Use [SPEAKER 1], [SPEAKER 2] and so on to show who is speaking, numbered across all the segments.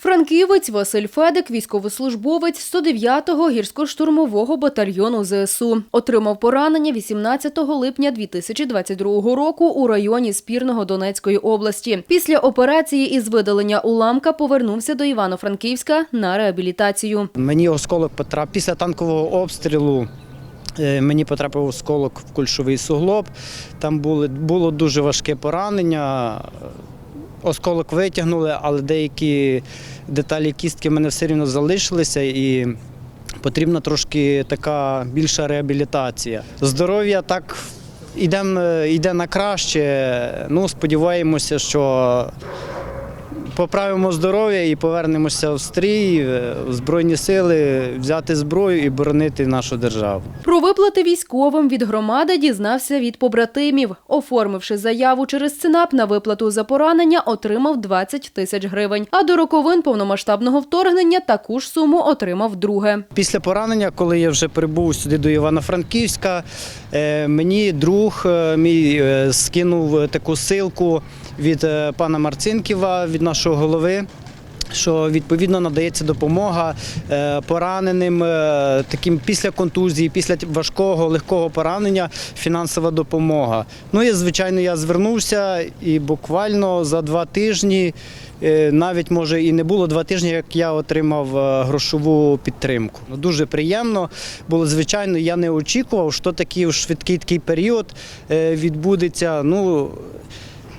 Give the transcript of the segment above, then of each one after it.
[SPEAKER 1] Франківець Василь Федик, військовослужбовець 109-го гірсько-штурмового батальйону ЗСУ. Отримав поранення 18 липня 2022 року у районі Спірного Донецької області. Після операції із видалення уламка повернувся до Івано-Франківська на реабілітацію.
[SPEAKER 2] Мені осколок потрапив після танкового обстрілу. е, Мені потрапив осколок в кульшовий суглоб. Там були, було дуже важке поранення. Осколок витягнули, але деякі деталі кістки в мене все рівно залишилися і потрібна трошки така більша реабілітація. Здоров'я так йде, йде на краще. Ну, сподіваємося, що поправимо здоров'я і повернемося в стрій, е, в Збройні сили, взяти зброю і боронити нашу державу.
[SPEAKER 1] Про виплати військовим від громади дізнався від побратимів. Оформивши заяву через ЦИНАП на виплату за поранення, отримав 20 тисяч гривень. А до роковин повномасштабного вторгнення таку ж суму отримав друге.
[SPEAKER 2] Після поранення, коли я вже прибув сюди до Івано-Франківська, е, мені друг е, мій скинув таку силку від пана Марцинківа, від нашого голови. Що відповідно надається допомога е, пораненим, е, таким після контузії, після важкого легкого поранення, фінансова допомога. Ну і звичайно, я звернувся і буквально за два тижні, е, навіть може і не було два тижні, як я отримав грошову підтримку. Ну, Дуже приємно було. Звичайно, я не очікував, що такий швидкий такий період відбудеться. Ну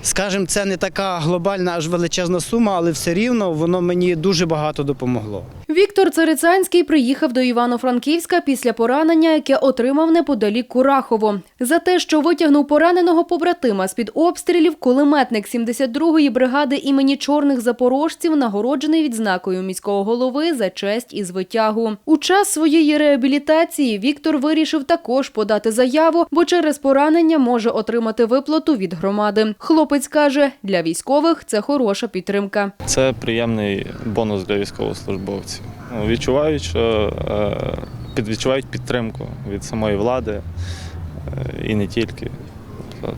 [SPEAKER 2] Скажем, це не така глобальна аж величезна сума, але все рівно воно мені дуже багато допомогло.
[SPEAKER 1] Віктор Царицянський приїхав до Івано-Франківська після поранення, яке отримав неподалік Курахово. За те, що витягнув пораненого побратима з-під обстрілів, кулеметник 72-ї бригади імені чорних запорожців нагороджений відзнакою міського голови за честь і звитягу. У час своєї реабілітації Віктор вирішив також подати заяву, бо через поранення може отримати виплату від громади. Хлопець каже, для військових це хороша підтримка.
[SPEAKER 3] Це приємний бонус для військовослужбовців. Ну, Відчувають, що е, відчувають підтримку від самої влади е, і не тільки.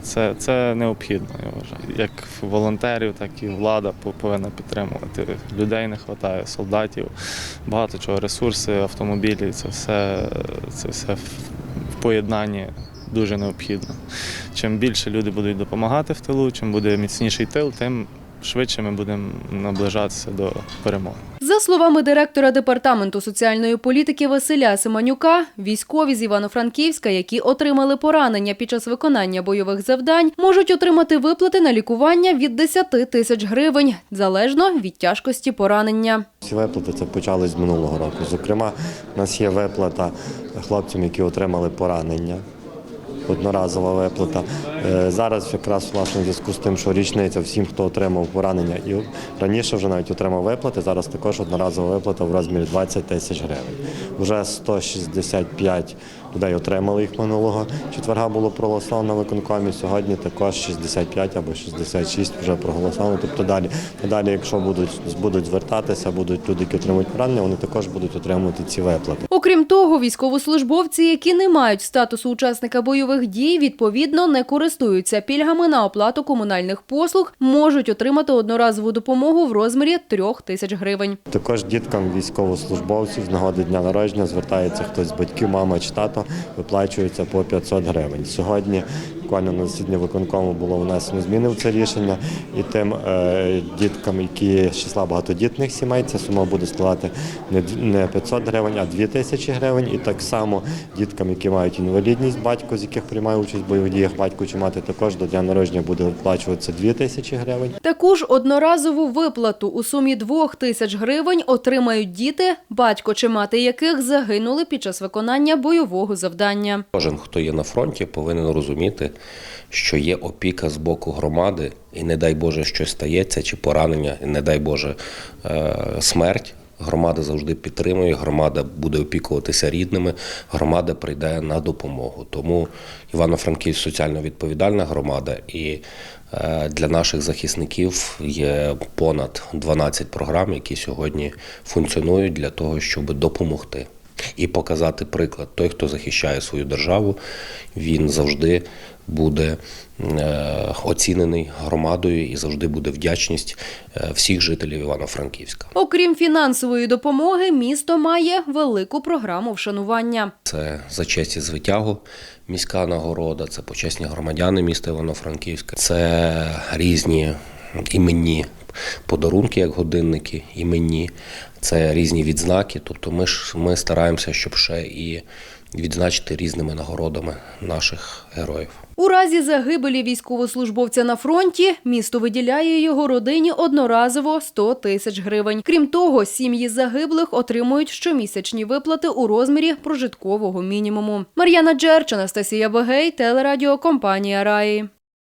[SPEAKER 3] Це, це необхідно, я вважаю. Як волонтерів, так і влада по- повинна підтримувати. Людей не вистачає, солдатів, багато чого, ресурси, автомобілі, це все, це все в поєднанні дуже необхідно. Чим більше люди будуть допомагати в тилу, чим буде міцніший тил, тим швидше ми будемо наближатися до перемоги.
[SPEAKER 1] За словами директора департаменту соціальної політики Василя Семенюка, військові з Івано-Франківська, які отримали поранення під час виконання бойових завдань, можуть отримати виплати на лікування від 10 тисяч гривень, залежно від тяжкості поранення.
[SPEAKER 4] Ці виплати це почали з минулого року. Зокрема, у нас є виплата хлопцям, які отримали поранення. Одноразова виплата. Е, Зараз якраз власне в зв'язку з тим, що річниця всім, хто отримав поранення і раніше вже навіть отримав виплати. Зараз також одноразова виплата в розмірі 20 тисяч гривень. Вже 165 людей отримали їх минулого четверга було проголосовано на виконкомі. Сьогодні також 65 або 66 вже проголосовано. Тобто далі, далі, якщо будуть будуть звертатися, будуть люди, які отримують поранення, вони також будуть отримувати ці виплати.
[SPEAKER 1] Окрім того, військовослужбовці, які не мають статусу учасника бойових дій, відповідно не користуються пільгами на оплату комунальних послуг, можуть отримати одноразову допомогу в розмірі трьох тисяч гривень.
[SPEAKER 4] Також діткам військовослужбовців з нагоди дня народження звертається хтось з батьків, мама чи тато, виплачується по 500 гривень. Сьогодні буквально на засіданні виконкому було внесено зміни в це рішення, і тим е, діткам, які з числа багатодітних сімей, ця сума буде складати не д- 500 гривень, а 2 тисячі гривень. І так само діткам, які мають інвалідність, батько, з яких приймає участь в бойових діях, батько чи мати також до дня народження буде виплачуватися 2 тисячі гривень.
[SPEAKER 1] Таку ж одноразову виплату у сумі двох тисяч гривень отримають діти, батько чи мати яких загинули під час виконання бойового завдання.
[SPEAKER 5] Кожен, хто є на фронті, повинен розуміти, що є опіка з боку громади, і не дай Боже щось стається, чи поранення, і не дай Боже е, смерть. Громада завжди підтримує, громада буде опікуватися рідними, громада прийде на допомогу. Тому Івано-Франківськ соціально відповідальна громада, і е, для наших захисників є понад 12 програм, які сьогодні функціонують для того, щоб допомогти. І показати приклад. Той, хто захищає свою державу, він завжди буде е, оцінений громадою і завжди буде вдячність е, всіх жителів Івано-Франківська.
[SPEAKER 1] Окрім фінансової допомоги, місто має велику програму вшанування.
[SPEAKER 5] Це за честь і звитягу міська нагорода, це почесні громадяни міста Івано-Франківська, це різні іменні подарунки, як годинники, іменні, це різні відзнаки. Тобто ми ж ми стараємося, щоб ще і відзначити різними нагородами наших героїв.
[SPEAKER 1] У разі загибелі військовослужбовця на фронті місто виділяє його родині одноразово 100 тисяч гривень. Крім того, сім'ї загиблих отримують щомісячні виплати у розмірі прожиткового мінімуму. Мар'яна Джерч, Анастасія Бегей, телерадіокомпанія Раї.